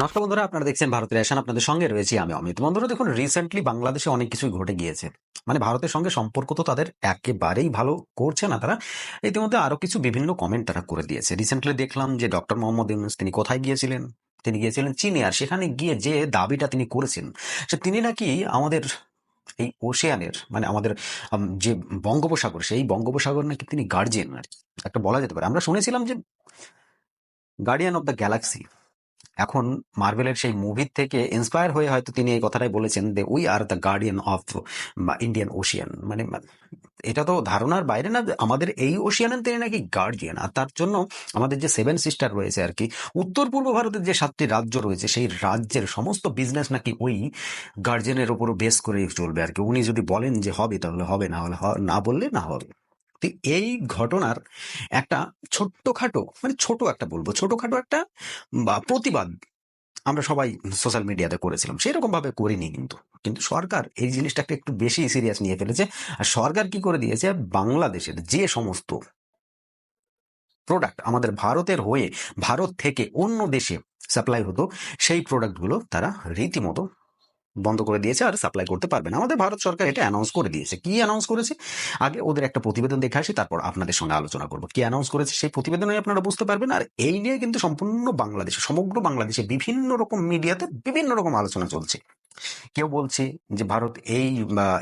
নমস্কার বন্ধুরা, আপনারা দেখছেন ভারতের এশান আপনাদের সঙ্গে রয়েছি আমি অমিত। বন্ধুরা, দেখুন রিসেন্টলি বাংলাদেশে অনেক কিছুই ঘটে গিয়েছে। মানে ভারতের সঙ্গে সম্পর্ক তো তাদের একেবারেই ভালো করছে না তারা। ইতিমধ্যে আরও কিছু বিভিন্ন কমেন্ট তারা করে দিয়েছে। রিসেন্টলি দেখলাম যে ডক্টর মোহাম্মদ ইউনুস, তিনি কোথায় গিয়েছিলেন? তিনি গিয়েছিলেন চীনে, আর সেখানে গিয়ে যে দাবিটা তিনি করেছেন, সে তিনি নাকি আমাদের এই ওশেয়ানের মানে আমাদের যে বঙ্গোপসাগর, সেই বঙ্গোপসাগর নাকি তিনি গার্জিয়ান আর। একটা বলা যেতে পারে। আমরা শুনেছিলাম যে গার্ডিয়ান অফ দ্য গ্যালাক্সি এখন মার্ভেলের সেই মুভির থেকে ইন্সপায়ার হয়ে হয়তো তিনি এই কথাটাই বলেছেন যে we are the guardian of Indian Ocean মানে এটা তো ধারণার বাইরে না আমাদের এই ওশিয়ানের তিনি নাকি গার্ডিয়ান আর তার জন্য আমাদের যে সেভেন সিস্টার রয়েছে আর কি, উত্তর পূর্ব ভারতের যে সাতটি রাজ্য রয়েছে, সেই রাজ্যের সমস্ত বিজনেস নাকি ওই গার্জিয়ানের উপর বেস করে চলবে আর কি। উনি যদি বলেন যে হবে, তাহলে হবে, না হলে না বললে না হবে। এই ঘটনার একটা ছোট্টখাটো মানে ছোট একটা বলব, ছোটখাটো একটা, বা প্রতিবাদ আমরা সবাই সোশ্যাল মিডিয়াতে করেছিলাম। সেরকম ভাবে করিনি কিন্তু। কিন্তু সরকার এই জিনিসটাকে একটু বেশি সিরিয়াস নিয়ে ফেলেছে। আর সরকার কি করে দিয়েছে? বাংলাদেশের যে সমস্ত প্রোডাক্ট আমাদের ভারতের হয়ে, ভারত থেকে অন্য দেশে সাপ্লাই হতো, সেই প্রোডাক্টগুলো তারা রীতিমতো বন্ধ করে দিয়েছে আর সাপ্লাই করতে পারবে না। আমাদের ভারত সরকার এটা অ্যানাউন্স করে দিয়েছে। কি অ্যানাউন্স করেছে? আগে ওদের একটা প্রতিবেদন দেখে আসি, তারপর আপনাদের সঙ্গে আলোচনা করব। কি অ্যানাউন্স করেছে সেই প্রতিবেদনে আপনারা বুঝতে পারবেন। আর এই নিয়ে কিন্তু সম্পূর্ণ বাংলাদেশে, সমগ্র বাংলাদেশে বিভিন্ন রকম মিডিয়াতে বিভিন্ন রকম আলোচনা চলছে। কেউ বলছে যে ভারত এই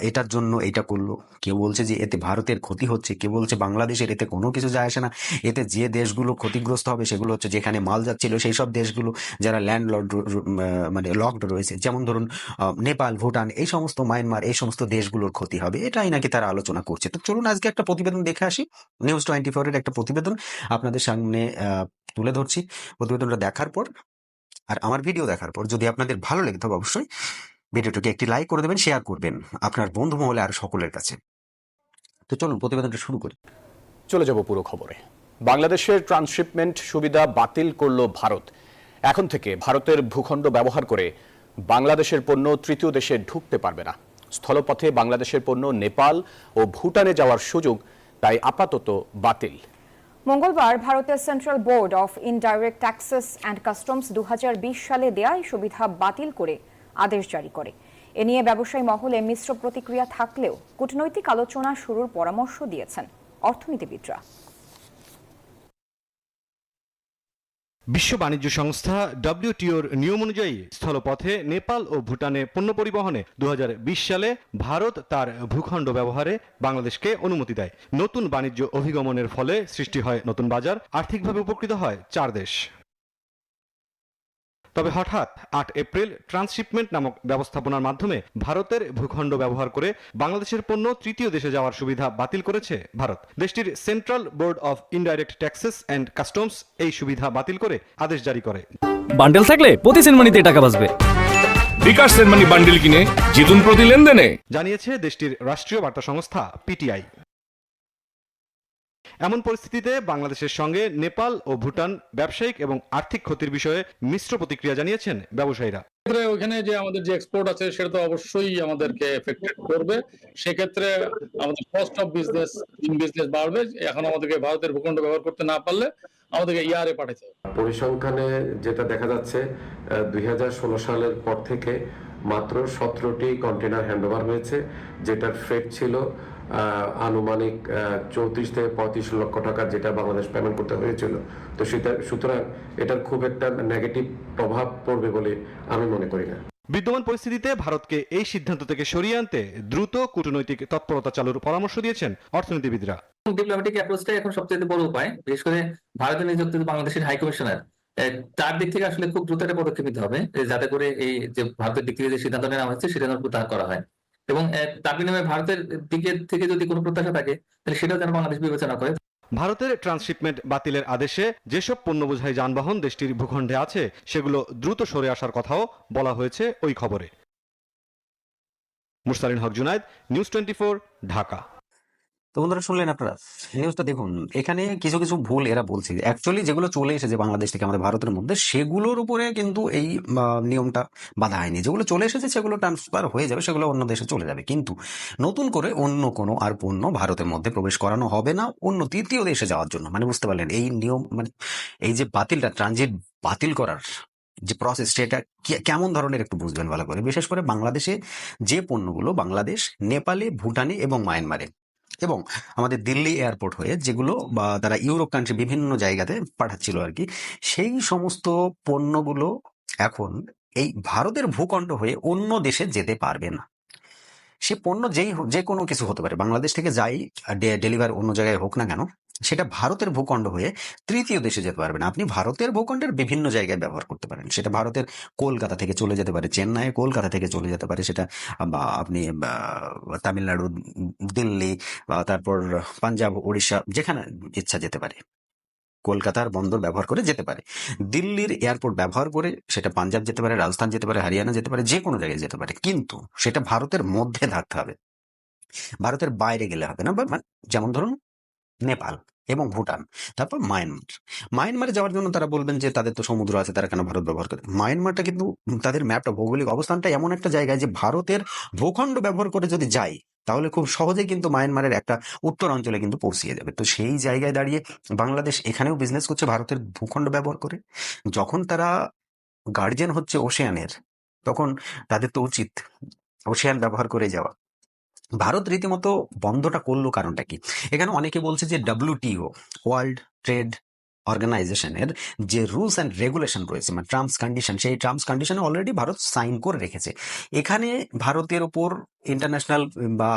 এটার জন্য এটা করল। কেউ বলছে যে এতে ভারতের ক্ষতি হচ্ছে। কেউ বলছে বাংলাদেশের এতে কোনো কিছু যায় আসে না। এতে যে দেশগুলো ক্ষতিগ্রস্ত হবে সেগুলো হচ্ছে যেখানে মাল যাচ্ছিল সেই সব দেশগুলো যারা ল্যান্ড লর্ড মানে লকড রয়েছে। যেমন ধরুন নেপাল, ভুটান এই সমস্ত মায়ানমার এই সমস্ত দেশগুলোর ক্ষতি হবে। এটাই নাকি তারা আলোচনা করছে। তো চলুন আজকে একটা প্রতিবেদন দেখে আসি। নিউজ টোয়েন্টি ফোরের একটা প্রতিবেদন আপনাদের সামনে তুলে ধরছি। প্রতিবেদনটা দেখার পর আর আমার ভিডিও দেখার পর যদি আপনাদের ভালো লেগে থাকে অবশ্যই ভিডিওটাকে একটি লাইক করে দেবেন শেয়ার করবেন আপনার বন্ধু মহলে আর সকলের কাছে। তো চলুন প্রতিবেদনটা শুরু করি। চলে যাব পুরো খবরে। বাংলাদেশের ট্রান্সশিপমেন্ট সুবিধা বাতিল করল ভারত। এখন থেকে ভারতের ভূখণ্ড ব্যবহার করে বাংলাদেশের পণ্য তৃতীয় দেশে ঢুকতে পারবে না। স্থলপথে বাংলাদেশের পণ্য নেপাল ও ভুটানে যাওয়ার সুযোগ তাই আপাতত বাতিল। মঙ্গলবার ভারতের central board of indirect taxes and customs দু হাজার বিশ সালে দেয়া এই সুবিধা বাতিল করে আদেশ জারি করে। এ নিয়ে ব্যবসায়ী মহলে মিশ্র প্রতিক্রিয়া থাকলেও কূটনৈতিক আলোচনা শুরুর পরামর্শ দিয়েছেন অর্থনীতিবিদরা। বিশ্ব বাণিজ্য সংস্থা ডব্লিউটিওর নিয়ম অনুযায়ী স্থলপথে নেপাল ও ভুটানে পণ্য পরিবহনে দু হাজার বিশ সালে ভারত তার ভূখণ্ড ব্যবহারে বাংলাদেশকে অনুমতি দেয়। নতুন বাণিজ্য অভিগমনের ফলে সৃষ্টি হয় নতুন বাজার, আর্থিকভাবে উপকৃত হয় চার দেশ। তবে হঠাৎ আট এপ্রিল ট্রান্সশিপমেন্ট নামক ব্যবস্থাপনার মাধ্যমে ভারতের ভূখণ্ড ব্যবহার করে বাংলাদেশের পণ্য তৃতীয় দেশে যাওয়ার সুবিধা বাতিল করেছে ভারত। দেশটির central board of indirect taxes and customs এই সুবিধা বাতিল করে আদেশ জারি করে। বান্ডেল থাকলে প্রতি সেনমানিতে টাকা বাঁচবে। বিকাশ সেনমানি বান্ডিল কিনে জিতুন প্রতি লেনদেনে। জানিয়েছে দেশটির রাষ্ট্রীয় বার্তা সংস্থা পিটিআই। এমন পরিস্থিতিতে বাংলাদেশের সঙ্গে নেপাল ও ভুটান ব্যবসায়িক এবং আর্থিক ক্ষতির বিষয়ে মিশ্র প্রতিক্রিয়া জানিয়েছেন ব্যবসায়ীরা। ক্ষেত্রে ওখানে যে আমাদের যে এক্সপোর্ট আছে সেটা তো অবশ্যই আমাদেরকে এফেক্টেড করবে। সেক্ষেত্রে আমাদের cost of business in business বাড়বে। এখন আমাদেরকে ভারতের ভূখণ্ড ব্যবহার করতে না পারলে আমাদেরকে ইয়ারে পাঠাতে হবে। পরিসংখ্যানে যেটা দেখা যাচ্ছে দুই হাজার ষোলো সালের পর থেকে মাত্র সতেরোটি কন্টেনার হ্যান্ডওভার হয়েছে যেটার ফ্রেট ছিল আনুমানিক চৌত্রিশ থেকে পঁয়ত্রিশ লক্ষ টাকা যেটা বাংলাদেশ পেমেন্ট করতে হয়েছিল। তো সেটা সুতরাং এটার খুব একটা নেগেটিভ প্রভাব পড়বে বলে আমি মনে করি না। বিদ্যমান পরিস্থিতিতে ভারতকে এই সিদ্ধান্ত থেকে সরিয়ে আনতে দ্রুত কূটনৈতিক তৎপরতা চালুর পরামর্শ দিয়েছেন অর্থনীতিবিদরা। ডিপ্লোম্যাটিক অ্যাপ্রোচটাই এখন সবচেয়ে বড় উপায় বিশেষ করে ভারতে নিযুক্ত বাংলাদেশের হাই কমিশনার তার দিক থেকে আসলে খুব দ্রুত একটা পদক্ষেপ নিতে হবে যাতে করে এই যে ভারতের দিক থেকে যে সিদ্ধান্ত নেওয়া হয়েছে সেটা যেন প্রত্যাহার করা হয়। এবং তার বিনিময়ে ভারতের দিকে থেকে যদি কোনো প্রত্যাশা থাকে, তাহলে সেটাও যেন বাংলাদেশ বিবেচনা করে। ভারতের ট্রান্সশিপমেন্ট বাতিলের আদেশে যেসব পণ্য বোঝাই যানবাহন দেশটির ভূখণ্ডে আছে, সেগুলো দ্রুত সরে আসার কথাও বলা হয়েছে ওই খবরে। Mursalin Haque Junaid, news twenty Dhaka. তো বন্ধুরা শুনলেন আপনারা? নিউজটা দেখুন। এখানে কিছু কিছু ভুল এরা বলছে। অ্যাকচুয়ালি যেগুলো চলে এসেছে বাংলাদেশ থেকে আমাদের ভারতের মধ্যে, সেগুলোর উপরে কিন্তু এই নিয়মটা বাধা হয়নি। যেগুলো চলে এসেছে, সেগুলো ট্রান্সফার হয়ে যাবে, সেগুলো অন্য দেশে চলে যাবে। কিন্তু নতুন করে অন্য কোনো আর পণ্য ভারতের মধ্যে প্রবেশ করানো হবে না, অন্য তৃতীয় দেশে যাওয়ার জন্য। মানে বুঝতে পারলেন, এই নিয়ম মানে এই যে বাতিলটা ট্রানজিট বাতিল করার যে প্রসেস সেটা কেমন ধরনের একটু বুঝবেন ভালো করে। বিশেষ করে বাংলাদেশে যে পণ্যগুলো বাংলাদেশ, নেপালে, ভুটানে এবং মায়ানমারে এবং আমাদের দিল্লি এয়ারপোর্ট হয়ে যেগুলো বা তারা ইউরোপ কান্ট্রি বিভিন্ন জায়গাতে পাঠাচ্ছিল আর কি সেই সমস্ত পণ্যগুলো এখন এই ভারতের ভূখণ্ড হয়ে অন্য দেশে যেতে পারবে না। সে পণ্য যেই যে কোনো কিছু হতে পারে, বাংলাদেশ থেকে যাই ডেলিভার অন্য জায়গায় হোক না কেন সেটা ভারতের ভূখণ্ড হয়ে তৃতীয় দেশে যেতে পারবে না আপনি ভারতের ভূখণ্ডের বিভিন্ন জায়গায় ব্যবহার করতে পারেন। সেটা ভারতের কলকাতা থেকে চলে যেতে পারে চেন্নাই কলকাতা থেকে চলে যেতে পারে, সেটা আপনি তামিলনাড়ু, দিল্লি বা তারপর পাঞ্জাব উড়িষ্যা যেখানে ইচ্ছা যেতে পারে। কলকাতার বন্দর ব্যবহার করে যেতে পারে। দিল্লির এয়ারপোর্ট ব্যবহার করে সেটা পাঞ্জাব যেতে পারে, রাজস্থান যেতে পারে, হরিয়ানা যেতে পারে যে কোনো জায়গায় যেতে পারে। কিন্তু সেটা ভারতের মধ্যে থাকতে হবে। ভারতের বাইরে গেলে হবে না মানে যেমন ধরুন নেপাল এবং ভুটান, তারপর মায়ানমার। মায়ানমারে যাওয়ার জন্য তারা বলবেন যে, তাদের তো সমুদ্র আছে, তারা কেন ভারত ব্যবহার করে? মায়ানমারটা কিন্তু তাদের ম্যাপটা, ভৌগোলিক অবস্থানটা এমন একটা জায়গায় যে, ভারতের ভূখণ্ড ব্যবহার করে যদি যায় তাহলে খুব সহজেই কিন্তু মায়ানমারের একটা উত্তর অঞ্চলে কিন্তু পৌঁছিয়ে যাবে। তো সেই জায়গায় দাঁড়িয়ে বাংলাদেশ এখানেও বিজনেস করছে ভারতের ভূখণ্ড ব্যবহার করে। যখন তারা গার্জেন হচ্ছে ওশিয়ানের তখন তাদের তো উচিত ওশিয়ান ব্যবহার করে যাওয়া। ভারত রীতিমতো বন্ধটা করল কারণটা কি? এখানে অনেকে বলছে যে ডাব্লিউটিও ওয়ার্ল্ড ট্রেড অর্গানাইজেশনের যে রুলস অ্যান্ড রেগুলেশন রয়েছে মানে টার্মস কন্ডিশন সেই টার্মস কন্ডিশনে অলরেডি ভারত সাইন করে রেখেছে। এখানে ভারতের ওপর ইন্টারন্যাশনাল বা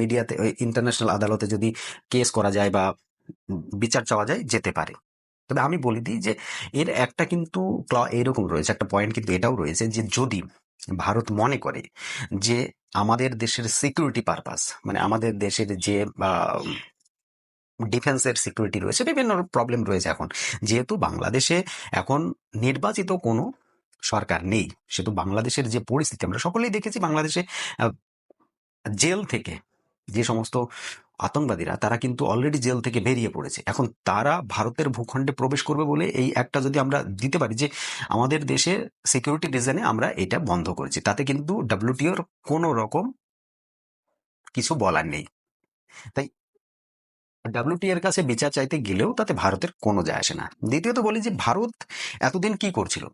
মিডিয়াতে ইন্টারন্যাশনাল আদালতে যদি কেস করা যায় বা, বিচার চাওয়া যায়, যেতে পারে। তবে আমি বলে দিই যে, এর একটা কিন্তু ক্ল এরকম রয়েছে, একটা পয়েন্ট কিন্তু এটাও রয়েছে যে যদি ভারত মনে করে যে আমাদের দেশের সিকিউরিটি পারপাস মানে আমাদের দেশের যে ডিফেন্সের সিকিউরিটি রয়েছে, বিভিন্ন প্রবলেম রয়েছে এখন। যেহেতু বাংলাদেশে এখন নির্বাচিত কোনো সরকার নেই, সেহেতু বাংলাদেশের যে পরিস্থিতি, আমরা সকলেই দেখেছি বাংলাদেশে জেল থেকে যে সমস্ত আতঙ্কবাদীরা, তারা কিন্তু অলরেডি জেল থেকে বেরিয়ে পড়েছে। এখন তারা ভারতের ভূখণ্ডে প্রবেশ করবে বলে এই একটা যদি আমরা দিতে পারি যে আমাদের দেশে সিকিউরিটি রিজনে আমরা এটা বন্ধ করেছি। তাতে কিন্তু ডাব্লিউটিওর কোনো রকম কিছু বলার নেই। তাই ডাব্লিউটি এর কাছে বিচার চাইতে গেলেও তাতে ভারতের কোনো যায় আসে না। দ্বিতীয়ত বলি যে ভারত এতদিন কি করছিল?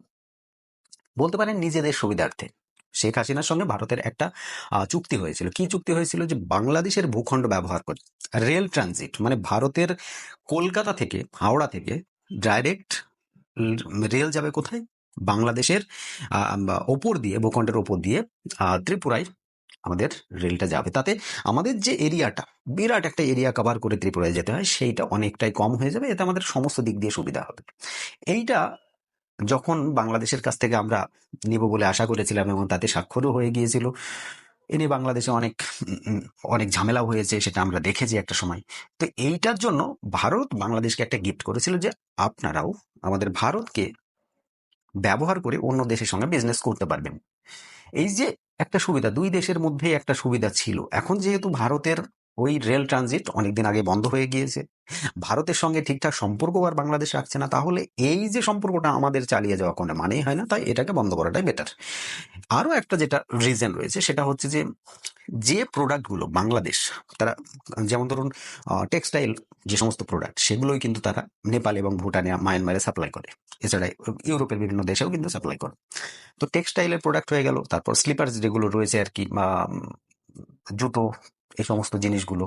বলতে পারেন নিজেদের সুবিধার্থে। শেখ হাসিনার সঙ্গে ভারতের একটা চুক্তি হয়েছিল। কি চুক্তি হয়েছিল যে বাংলাদেশের ভূখণ্ড ব্যবহার করে রেল ট্রানজিট মানে ভারতের কলকাতা থেকে, হাওড়া থেকে ডাইরেক্ট রেল যাবে কোথায়? বাংলাদেশের ওপর দিয়ে, ভূখণ্ডের ওপর দিয়ে ত্রিপুরায় আমাদের রেলটা যাবে। তাতে আমাদের যে এরিয়াটা, বিরাট একটা এরিয়া কভার করে ত্রিপুরায় যেতে হয়, সেইটা অনেকটাই কম হয়ে যাবে। এতে আমাদের সমস্ত দিক দিয়ে সুবিধা হবে। এইটা যখন বাংলাদেশের কাছ থেকে আমরা নিব বলে আশা করেছিলাম এবং তাতে স্বাক্ষরও হয়ে গিয়েছিল, এ নিয়ে বাংলাদেশে অনেক অনেক ঝামেলা হয়েছে সেটা আমরা দেখেছি একটা সময়। তো এইটার জন্য ভারত বাংলাদেশকে একটা গিফট করেছিল যে আপনারাও আমাদের ভারতকে ব্যবহার করে অন্য দেশের সঙ্গে বিজনেস করতে পারবেন। এই যে একটা সুবিধা, দুই দেশের মধ্যে একটা সুবিধা ছিল। এখন যেহেতু ভারতের ওই রেল ট্রানজিট অনেকদিন আগে বন্ধ হয়ে গিয়েছে। ভারতের সঙ্গে ঠিকঠাক সম্পর্ক আর বাংলাদেশ রাখছে না, তাহলে এই যে সম্পর্কটা আমাদের চালিয়ে যাওয়া কোনো মানেই হয় না, তাই এটাকে বন্ধ করাটাই বেটার আরও একটা যেটা রিজন রয়েছে, সেটা হচ্ছে যে যে প্রোডাক্টগুলো বাংলাদেশ, তারা যেমন ধরুন টেক্সটাইল যে সমস্ত প্রোডাক্ট সেগুলোই কিন্তু তারা নেপাল এবং ভুটানে, মায়ানমারে সাপ্লাই করে। এছাড়া ইউরোপের বিভিন্ন দেশেও কিন্তু সাপ্লাই করে। তো টেক্সটাইলের প্রোডাক্ট হয়ে গেল, তারপর স্লিপার্স যেগুলো রয়েছে আর কি জুতো এই সমস্ত জিনিসগুলো।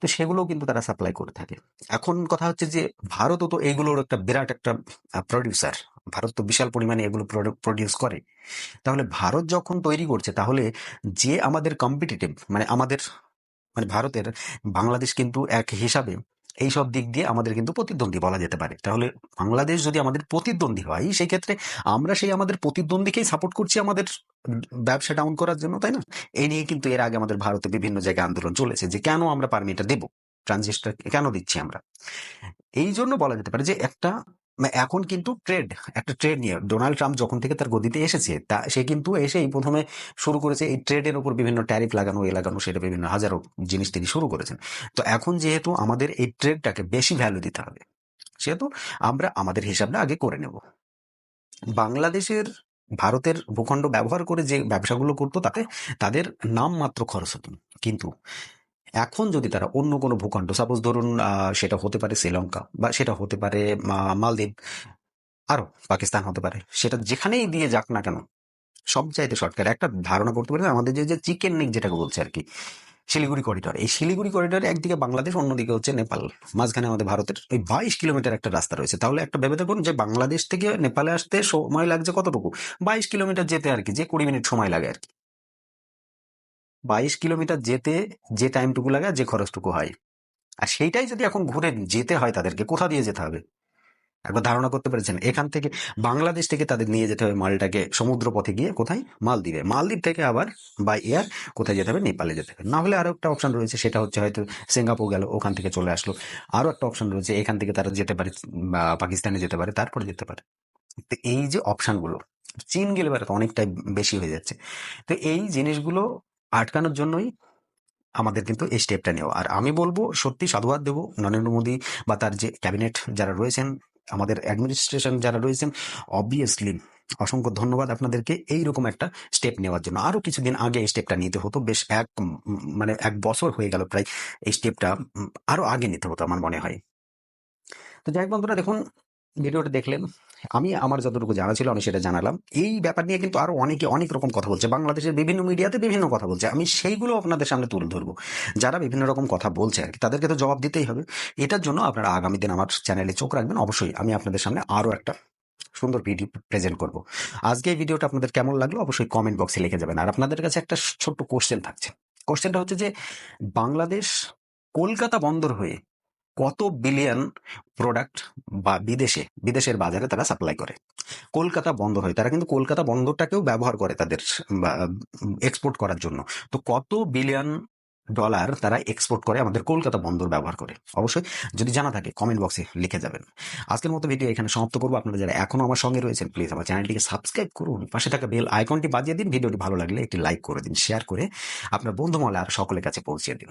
তো সেগুলোও কিন্তু তারা সাপ্লাই করে থাকে। এখন কথা হচ্ছে যে, ভারতও তো এইগুলোর একটা বিরাট একটা প্রডিউসার ভারত তো বিশাল পরিমাণে এগুলো প্রডিউস করে। তাহলে ভারত যখন তৈরি করছে, তাহলে যে আমাদের কম্পিটিটিভ মানে আমাদের মানে ভারতের, বাংলাদেশ কিন্তু এক হিসাবে এই সব দিক দিয়ে আমাদের কিন্তু প্রতিদ্বন্দ্বী বলা যেতে পারে। তাহলে বাংলাদেশ যদি আমাদের প্রতিদ্বন্দ্বী হয়, সেই ক্ষেত্রে আমরা সেই আমাদের প্রতিদ্বন্দ্বীকেই সাপোর্ট করছি আমাদের ব্যবসা ডাউন করার জন্য, তাই না? এই নিয়ে কিন্তু এর আগে আমাদের ভারতে বিভিন্ন জায়গায় আন্দোলন চলেছে যে কেন আমরা পারমিটটা দেব? ট্রানজিস্টার কেন দিচ্ছি আমরা? এই জন্য বলা যেতে পারে যে একটা এখন কিন্তু ট্রেড একটা ট্রেড নিয়ে ডোনাল্ড ট্রাম্প যখন থেকে তার গদিতে এসেছে, তা, সে কিন্তু এসেই প্রথমে শুরু করেছে এই ট্রেডের উপর বিভিন্ন ট্যারিফ লাগানো, এ লাগানো, সেটা বিভিন্ন হাজারো জিনিস তিনি শুরু করেছেন। তো এখন যেহেতু আমাদের এই ট্রেডটাকে বেশি ভ্যালু দিতে হবে, সেহেতু আমরা আমাদের হিসাবটা আগে করে নেব। বাংলাদেশের, ভারতের ভূখণ্ড ব্যবহার করে যে ব্যবসাগুলো করতো তাতে, তাদের নাম মাত্র খরচ হতো। কিন্তু এখন যদি তারা অন্য কোনো ভূখণ্ড সাপোজ ধরুন সেটা হতে পারে শ্রীলঙ্কা বা সেটা হতে পারে মালদ্বীপ, আরও পাকিস্তান হতে পারে। সেটা যেখানেই দিয়ে যাক না কেন, সব চাইতে শর্টকাট একটা ধারণা করতে পারে আমাদের যে চিকেন নেক যেটাকে বলছে আর কি, শিলিগুড়ি করিডর এই শিলিগুড়ি করিডরে একদিকে বাংলাদেশ, অন্যদিকে হচ্ছে নেপাল। মাঝখানে আমাদের ভারতের ওই বাইশ কিলোমিটার একটা রাস্তা রয়েছে। তাহলে একটা ভেবে দেখুন যে, বাংলাদেশ থেকে নেপালে আসতে সময় লাগছে কতটুকু? বাইশ কিলোমিটার যেতে আর কি, যে কুড়ি মিনিট সময় লাগে আর কি। বাইশ কিলোমিটার যেতে যে টাইমটুকু লাগে যে খরচটুকু হয়। আর সেইটাই যদি এখন ঘুরে যেতে হয় তাদেরকে, কোথা দিয়ে যেতে হবে? একবার ধারণা করতে পেরেছেন? এখান থেকে বাংলাদেশ থেকে তাদের নিয়ে যেতে হবে মালটাকে সমুদ্র পথে গিয়ে কোথায়? মালদ্বীপে। মালদ্বীপ থেকে আবার বাই এয়ার কোথায় যেতে হবে? নেপালে যেতে হবে। না হলে আরও একটা অপশন রয়েছে, সেটা হচ্ছে হয়তো সিঙ্গাপুর গেল, ওখান থেকে চলে আসলো। আরও একটা অপশন রয়েছে, এখান থেকে তারা যেতে পারে পাকিস্তানে যেতে পারে, তারপরে যেতে পারে। তো এই যে অপশানগুলো চীন গেলে পারে তো অনেকটাই বেশি হয়ে যাচ্ছে। তো এই জিনিসগুলো আটকানোর জন্যই আমাদের কিন্তু এই স্টেপটা নেওয়া। আর আমি বলব, সত্যি সাধুবাদ দেবো নরেন্দ্র মোদী বা তার যে ক্যাবিনেট যারা রয়েছেন, আমাদের অ্যাডমিনিস্ট্রেশন যারা রয়েছেন অবভিয়াসলি অসংখ্য ধন্যবাদ আপনাদেরকে এইরকম একটা স্টেপ নেওয়ার জন্য। আরও কিছুদিন আগে এই স্টেপটা নিতে হতো, বেশ এক মানে এক বছর হয়ে গেল প্রায় এই স্টেপটা আরও আগে নিতে হতো আমার মনে হয়। তো যাই বন্ধুরা, দেখুন ভিডিওটা দেখলেন, আমি আমার যতটুকু জানা ছিল আমি সেটা জানালাম। এই ব্যাপার নিয়ে কিন্তু আরও অনেকে অনেক রকম কথা বলছে। বাংলাদেশের বিভিন্ন মিডিয়াতে বিভিন্ন কথা বলছে। আমি সেইগুলো আপনাদের সামনে তুলে ধরবো। যারা বিভিন্ন রকম কথা বলছে আর কি, তাদেরকে তো জবাব দিতেই হবে। এটার জন্য আপনারা আগামী দিন আমার চ্যানেলে চোখ রাখবেন। অবশ্যই আমি আপনাদের সামনে আরও একটা সুন্দর ভিডিও প্রেজেন্ট করব। আজকে এই ভিডিওটা আপনাদের কেমন লাগল অবশ্যই কমেন্ট বক্সে লিখে যাবেন। আর আপনাদের কাছে একটা ছোট্ট কোশ্চেন থাকছে। কোশ্চেনটা হচ্ছে যে বাংলাদেশ কলকাতা বন্দর হয়ে কত বিলিয়ন প্রোডাক্ট বা বিদেশে, বিদেশের বাজারে তারা সাপ্লাই করে। কলকাতা বন্দর হয়, তারা কিন্তু কলকাতা বন্দরটাকেও ব্যবহার করে তাদের এক্সপোর্ট করার জন্য। তো কত বিলিয়ন ডলার তারা এক্সপোর্ট করে আমাদের কলকাতা বন্দর ব্যবহার করে? অবশ্যই যদি জানা থাকে কমেন্ট বক্সে লিখে যাবেন। আজকের মতো ভিডিও এখানে সমাপ্ত করব। আপনারা যারা এখনও আমার সঙ্গে রয়েছেন প্লিজ আমার চ্যানেলটিকে সাবস্ক্রাইব করুন। পাশে থাকা বেল আইকনটি বাজিয়ে দিন। ভিডিওটি ভালো লাগলে একটি লাইক করে দিন শেয়ার করে আপনার বন্ধু মহলে আর সকলের কাছে পৌঁছে দিন।